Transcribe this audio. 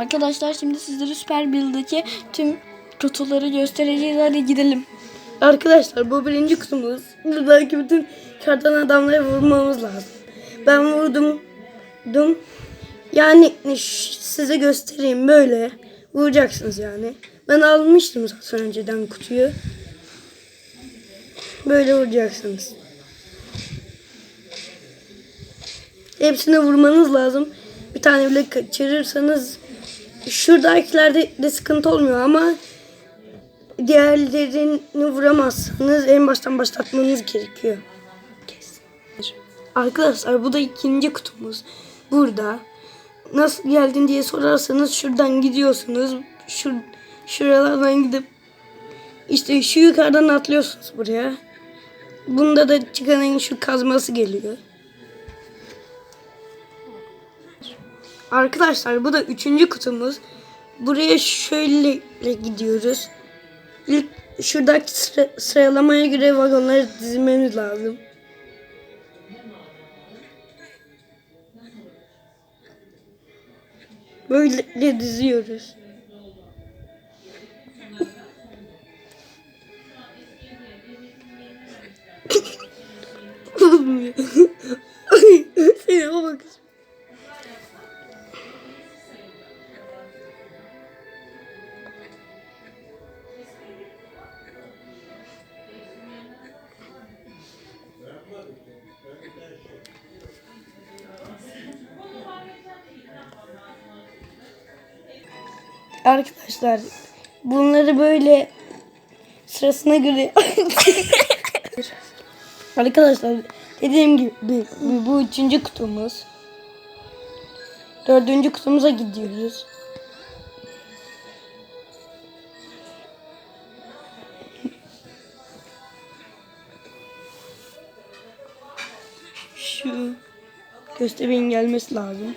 Arkadaşlar şimdi sizlere Süper Build'deki tüm kutuları göstereceğiz. Hadi gidelim. Arkadaşlar bu birinci kutumuz. Buradaki bütün kardan adamları vurmamız lazım. Ben vurdum. Dum. Yani size göstereyim böyle. Vuracaksınız yani. Ben almıştım zaten önceden kutuyu. Böyle vuracaksınız. Hepsine vurmanız lazım. Bir tane bile kaçırırsanız şuradakilerde de sıkıntı olmuyor ama diğerlerini vuramazsanız en baştan başlatmanız gerekiyor. Arkadaşlar bu da ikinci kutumuz. Burada nasıl geldin diye sorarsanız şuradan gidiyorsunuz. Şu, şuralardan gidip işte şu yukarıdan atlıyorsunuz buraya. Bunda da çıkanın şu kazması geliyor. Arkadaşlar bu da üçüncü kutumuz. Buraya şöyle gidiyoruz. İlk şuradaki sıra- sıralamaya göre vagonları dizmemiz lazım. Böyle diziyoruz. Olmuyor. Arkadaşlar bunları böyle sırasına göre Arkadaşlar dediğim gibi bu, bu üçüncü kutumuz. Dördüncü kutumuza gidiyoruz. Şu gösterin gelmesi lazım.